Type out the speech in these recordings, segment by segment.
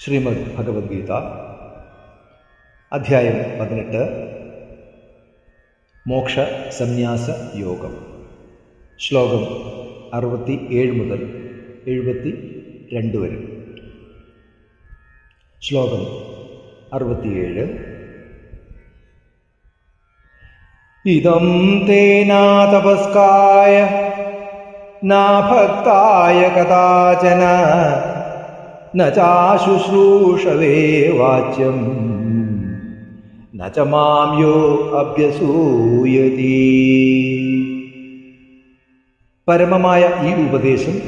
ശ്രീമദ് ഭഗവത്ഗീത അധ്യായം പതിനെട്ട്. മോക്ഷ സന്യാസ യോഗം. ശ്ലോകം അറുപത്തി ഏഴ് മുതൽ എഴുപത്തി രണ്ട് വരെ. ശ്ലോകം അറുപത്തിയേഴ്. ഇതം തേനാതപസ്കായ നാഭക്തായ കഥാചന നാശുശ്രൂഷവേ വാച്യം ന യോ അഭ്യസൂയതി. പരമമായ ഈ ഉപദേശം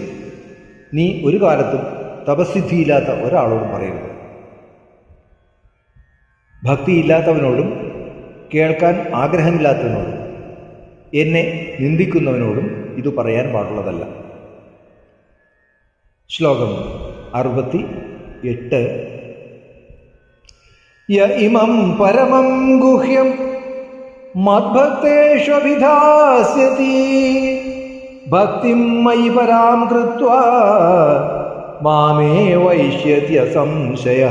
നീ ഒരു കാലത്തും തപസ്സിദ്ധിയില്ലാത്ത ഒരാളോടും പറയരുത്. ഭക്തിയില്ലാത്തവനോടും കേൾക്കാൻ ആഗ്രഹമില്ലാത്തവനോടും എന്നെ നിന്ദിക്കുന്നവനോടും ഇത് പറയാൻ പാടുള്ളതല്ല. ശ്ലോകം അറുപത്തി എട്ട് യ ഇമം പരമം ഗുഹ്യം മദ്ഭക്തേഷ്വഭിധാസ്യതി ഭക്തിം മയി പരാം കൃത്വ മാമേ വൈശ്യത്യ സംശയ.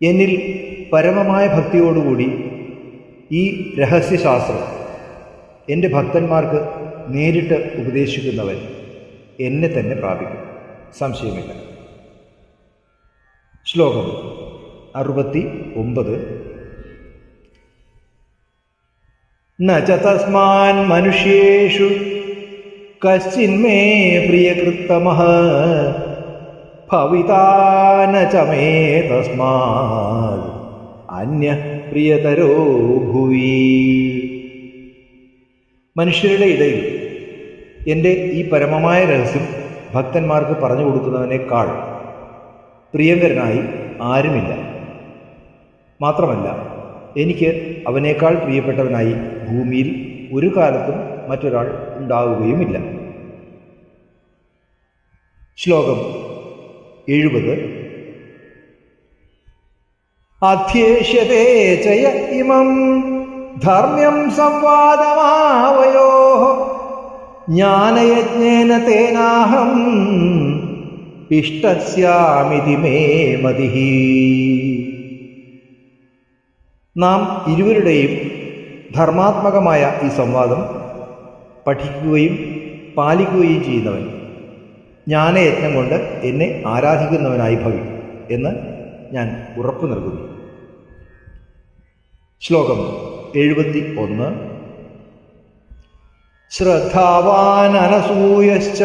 എന്നിൽ പരമമായ ഭക്തിയോടുകൂടി ഈ രഹസ്യശാസ്ത്രം എന്റെ ഭക്തന്മാർക്ക് നേരിട്ട് ഉപദേശിക്കുന്നവൻ എന്നെ തന്നെ പ്രാപിക്കും. സംശയമില്ല. ശ്ലോകം അറുപത്തി ഒമ്പത് നസ്മാൻ മനുഷ്യേഷു കശ്ചിന്മേ പ്രിയകൃത്തമ ഭവിതാന ചമേ തസ്മാത്. അന്യ പ്രിയതരോ ഭുവി. മനുഷ്യരുടെ ഇടയിൽ എന്റെ ഈ പരമമായ രഹസ്യം ഭക്തന്മാർക്ക് പറഞ്ഞു കൊടുക്കുന്നവനേക്കാൾ പ്രിയങ്കരനായി ആരുമില്ല. മാത്രമല്ല എനിക്ക് അവനേക്കാൾ പ്രിയപ്പെട്ടവനായി ഭൂമിയിൽ ഒരു കാലത്തും മറ്റൊരാൾ ഉണ്ടാവുകയുമില്ല. ശ്ലോകം എഴുപത് അധ്യേഷ്യതേ ചയ ഇമം. ധർമ്മ്യം സംവാദമാവയോ? ജ്ഞാനയജ്ഞേന തേനാഹം ഇഷ്ടസ്യാമിതി മേ മതി നാം ഇരുവരുടെയും ധർമാത്മകമായ ഈ സംവാദം പഠിക്കുകയും പാലിക്കുകയും ചെയ്യുന്നവൻ ജ്ഞാനയജ്ഞം കൊണ്ട് എന്നെ ആരാധിക്കുന്നവനായി ഭവി എന്ന് ഞാൻ ഉറപ്പു നൽകുന്നു. ശ്ലോകം എഴുപത്തി ഒന്ന് ശ്രദ്ധാവാനനസൂയശ്ച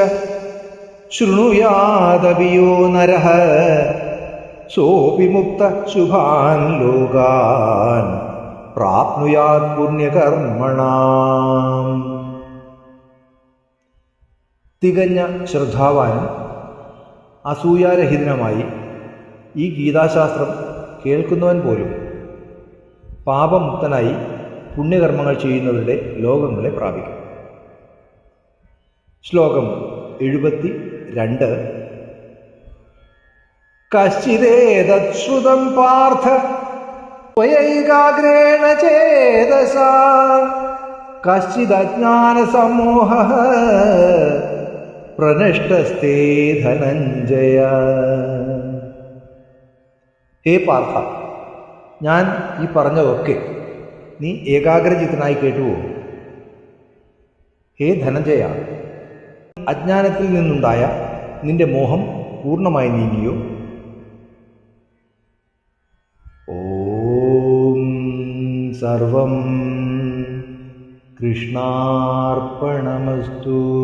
ശൃണുയാദപിയോ നര സോപി മുക്ത ശുഭാൻ ലോകാൻ പ്രാപ്നുയാത് പുണ്യകർമ്മണാം. തികഞ്ഞ ശ്രദ്ധാവാനും അസൂയാരഹിതനുമായി ഈ ഗീതാശാസ്ത്രം കേൾക്കുന്നവൻ പോലും പാപമുക്തനായി പുണ്യകർമ്മങ്ങൾ ചെയ്യുന്നവരുടെ ലോകങ്ങളെ പ്രാപിക്കും. ശ്ലോകം എഴുപത്തി രണ്ട് കശ്ചിദേതശ്രുതം പാർത്ഥ സ്വയൈകാഗ്രേണ ചേതസ. കശ്ചിദജ്ഞാനസമൂഹ പ്രനഷ്ടസ്തേ ധനഞ്ജയ. ഹേ പാർത്ഥ ഞാൻ ഈ പറഞ്ഞതൊക്കെ നീ ഏകാഗ്രചിത്തനായി കേട്ടുവോ ഹേ ധനഞ്ജയ അജ്ഞാനത്തിൽ നിന്നുണ്ടായ നിന്റെ മോഹം പൂർണമായി നീങ്ങിയോ? ഓം സർവം കൃഷ്ണാർപ്പണമസ്തു.